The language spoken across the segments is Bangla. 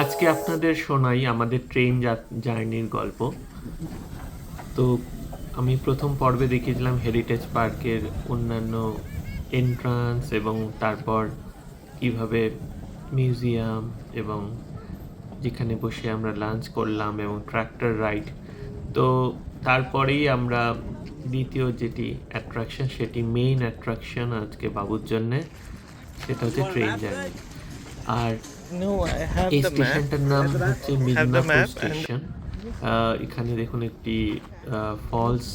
আজকে আপনাদের শোনাই আমাদের ট্রেন জার্নির গল্প। তো আমি প্রথম পর্বে দেখিয়েছিলাম হেরিটেজ পার্কের অন্যান্য এন্ট্রান্স এবং তারপর কীভাবে মিউজিয়াম এবং যেখানে বসে আমরা লাঞ্চ করলাম এবং ট্র্যাক্টর রাইড তো তারপরেই আমরা দ্বিতীয় যেটি অ্যাট্রাকশন সেটি মেইন অ্যাট্রাকশন আজকে বাবুর জন্যে সেটা হচ্ছে ট্রেন জার্নি আর এই. স্টেশনটার নাম হচ্ছে মিদনাপুর স্টেশন। এখানে দেখুন একটি ফলস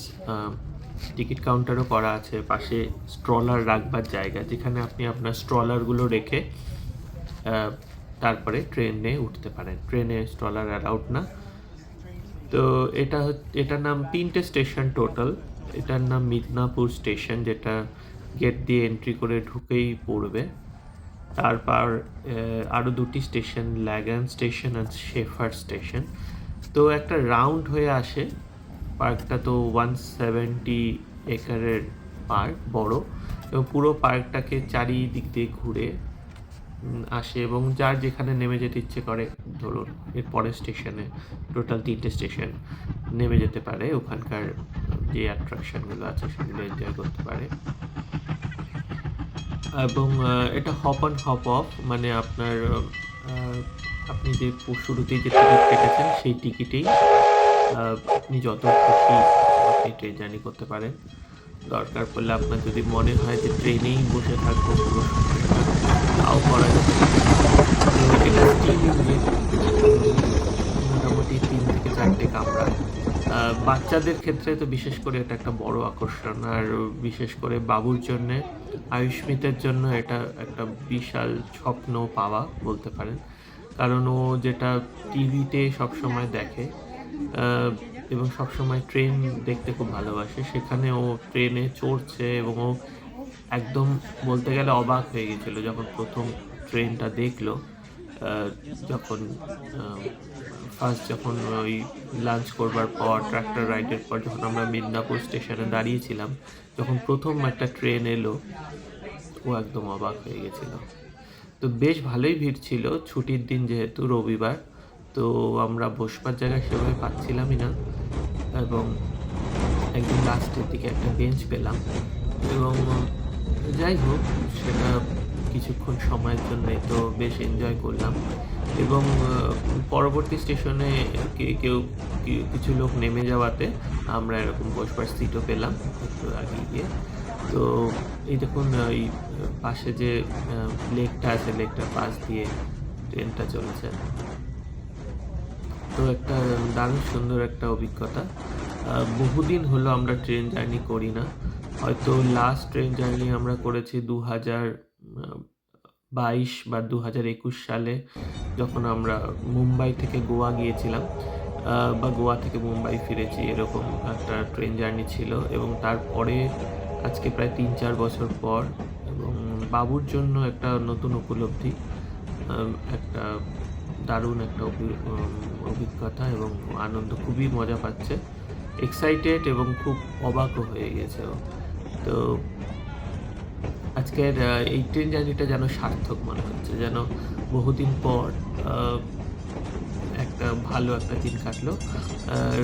টিকিট কাউন্টারও করা আছে। পাশে স্ট্রলার রাখবার জায়গা যেখানে আপনি আপনার স্ট্রলারগুলো রেখে তারপরে ট্রেনে উঠতে পারেন। ট্রেনে স্ট্রলার অ্যালাউড না। তো এটা এটার নাম তিনটে স্টেশন টোটাল এটার নাম মিদনাপুর স্টেশন যেটা গেট দিয়ে এন্ট্রি করে ঢুকেই পড়বে। তারপর আরও দুটি স্টেশন, ল্যাগান স্টেশন আর শেফার স্টেশন। তো একটা রাউন্ড হয়ে আসে, পার্কটা তো ওয়ান সেভেন্টি একরের পার্ক, বড়। এবং পুরো পার্কটাকে চারিদিক দিয়ে ঘুরে আসে এবং যার যেখানে নেমে যেতে ইচ্ছে করে, ধরুন, এর পরের স্টেশনে, টোটাল তিনটে স্টেশন নেমে যেতে পারে। ওখানকার যে অ্যাট্রাকশনগুলো আছে, সেগুলো এনজয় করতে পারে। এবং এটা হপ অন হপ অফ মানে আপনার আপনি যে শুরুতেই যে টিকিট কেটেছেন সেই টিকিটেই আপনি যত খুশি আপনি ট্রেন জার্নি করতে পারেন। দরকার পড়লে আপনার যদি মনে হয় যে ট্রেনেই বসে থাকব, পুরো তাও করা যাবে। মোটামুটি তিন থেকে চারটে কামরা বাচ্চাদের ক্ষেত্রে তো বিশেষ করে এটা একটা বড় আকর্ষণ। আর বিশেষ করে বাবুর জন্য আয়ুষ্মিতের জন্য এটা একটা বিশাল স্বপ্ন পাওয়া বলতে পারেন। কারণ ও যেটা টিভিতে সবসময় দেখে এবং সবসময় ট্রেন দেখতে খুব ভালোবাসে, সেখানে ও ট্রেনে চড়ছে এবং ও একদম বলতে গেলে অবাক হয়ে গেছিল যখন প্রথম ট্রেনটা দেখল। যখন ফার্স্ট যখন ওই লাঞ্চ করবার পর ট্রাক্টর রাইডের পর যখন আমরা মিদনাপুর স্টেশনে দাঁড়িয়েছিলাম, যখন প্রথম একটা ট্রেন এলো, ও একদম অবাক হয়ে গেছিল। তো বেশ ভালোই ভিড় ছিল, ছুটির দিন যেহেতু রবিবার, তো আমরা বসবার জায়গা সেভাবে পাচ্ছিলামই না এবং একদম লাস্টের দিকে একটা বেঞ্চ পেলাম এবং যাই হোক, সেটা কিছুক্ষণ সময়ের জন্য তো বেশ এনজয় করলাম। এবং পরবর্তী স্টেশনে কেউ কিছু লোক নেমে যাওয়াতে আমরা এরকম বসবার সিটও পেলাম একটু আগে গিয়ে। তো এই দেখুন ওই পাশে যে লেকটা আছে, লেকটার পাশ দিয়ে ট্রেনটা চলছে। তো একটা দারুণ সুন্দর একটা অভিজ্ঞতা। বহুদিন হলো আমরা ট্রেন জার্নি করি না। হয়তো লাস্ট ট্রেন জার্নি আমরা করেছি দু হাজার বাইশ বা দু হাজার একুশ সালে যখন আমরা মুম্বাই থেকে গোয়া গিয়েছিলাম বা গোয়া থেকে মুম্বাই ফিরেছি, এরকম একটা ট্রেন জার্নি ছিল এবং তারপরে আজকে প্রায় তিন চার বছর পর এবং বাবুর জন্য একটা নতুন উপলব্ধি একটা দারুণ একটা অভি- অভিজ্ঞতা এবং আনন্দ খুবই মজা পাচ্ছে। এক্সাইটেড এবং খুব অবাকও হয়ে গেছে তো আজকের এই ট্রেন জার্নিটা যেন সার্থক মনে হচ্ছে, যেন বহুদিন পর একটা ভালো একটা দিন কাটলো।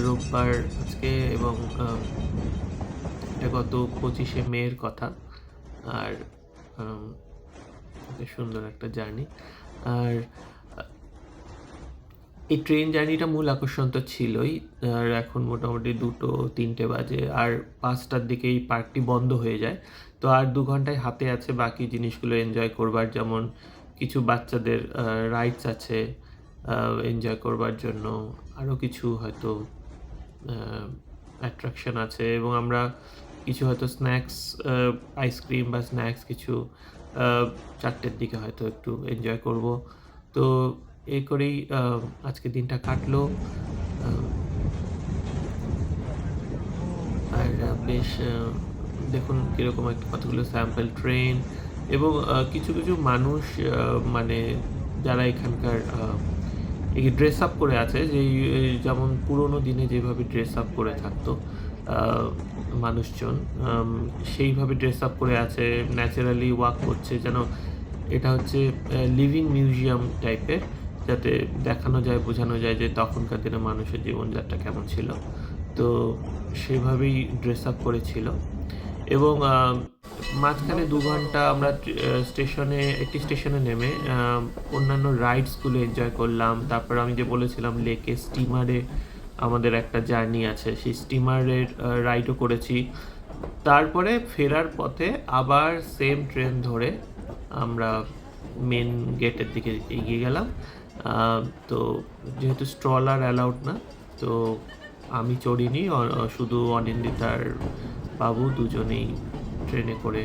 রোববার আজকে এবং এটা গত পঁচিশে মেয়ের কথা, আর সুন্দর একটা জার্নি। আর, এই ট্রেন জার্নিটা মূল আকর্ষণ তো ছিলই, আর এখন মোটামুটি দুটো তিনটে বাজে, আর পাঁচটার দিকে এই পার্কটি বন্ধ হয়ে যায়। তো আর দু ঘন্টায় হাতে আছে বাকি জিনিসগুলো এনজয় করবার, যেমন কিছু বাচ্চাদের রাইডস আছে এনজয় করবার জন্য। আরও কিছু হয়তো অ্যাট্রাকশন আছে এবং আমরা কিছু হয়তো স্ন্যাক্স আইসক্রিম বা স্ন্যাক্স কিছু চারটের দিকে হয়তো একটু এনজয় করব। তো এই করেই আজকে দিনটা কাটলো। আর বেশ দেখুন কীরকম একটা কতগুলো স্যাম্পল ট্রেন এবং কিছু কিছু মানুষ মানে যারা এখানকার এই ড্রেস আপ করে আছে, যে, যেমন পুরোনো দিনে যেভাবে ড্রেস আপ করে থাকতো মানুষজন সেইভাবে ড্রেস আপ করে আছে ন্যাচারালি ওয়াক করছে, যেন এটা হচ্ছে লিভিং মিউজিয়াম টাইপের যাতে দেখানো যায়, বোঝানো যায় যে তখনকার দিনে মানুষের জীবনযাত্রা কেমন ছিল। তো, সেভাবেই ড্রেস আপ করেছিল। এবং মাঝখানে দু ঘণ্টা আমরা স্টেশনে, একটি স্টেশনে নেমে অন্যান্য রাইডসগুলো এনজয় করলাম। তারপর আমি যে বলেছিলাম লেকে স্টিমারে আমাদের একটা জার্নি আছে, সেই স্টিমারের রাইডও করেছি। তারপরে ফেরার পথে আবার সেম ট্রেন ধরে আমরা মেন গেটের দিকে এগিয়ে গেলাম। তো যেহেতু স্ট্রলার অ্যালাউড না, তো আমি চড়িনি শুধু অনিন্দিতার বাবু দুজনেই ট্রেনে করে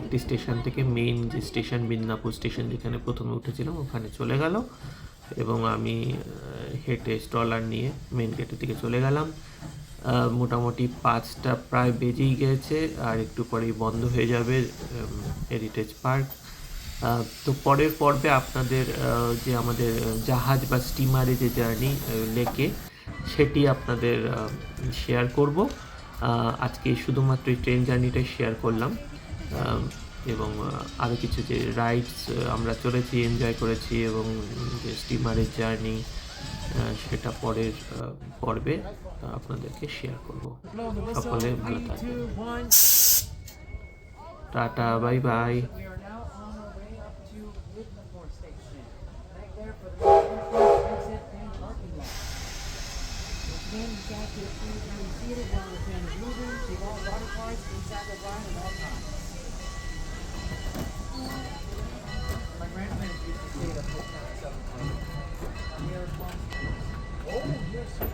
একটি স্টেশন থেকে মেইন যে স্টেশন মিদনাপুর স্টেশন যেখানে প্রথমে উঠেছিলাম, ওখানে চলে গেল। এবং আমি হেঁটে স্টলার নিয়ে মেন গেটের দিকে চলে গেলাম। মোটামুটি পাঁচটা প্রায় বেজেই গেছে, আর একটু পরেই বন্ধ হয়ে যাবে হেরিটেজ পার্ক তো পরের পর্বে আপনাদের যে আমাদের জাহাজ বা স্টিমারে যে জার্নি লেকে, সেটি আপনাদের শেয়ার করব। আজকে শুধুমাত্র এই ট্রেন জার্নিটাই শেয়ার করলাম। এবং আরও কিছু যে রাইডস আমরা চলেছি এনজয় করেছি এবং যে স্টিমারের জার্নি সেটা পরের পর্বে আপনাদেরকে শেয়ার করব. সকলে ভালো থাকবেন। Tata bye bye theater where the band is moving, take all water parts inside the ride at all times. My grandparents used to stay at a hotel at 7 o'clock. Near Palm Springs. Oh, yes.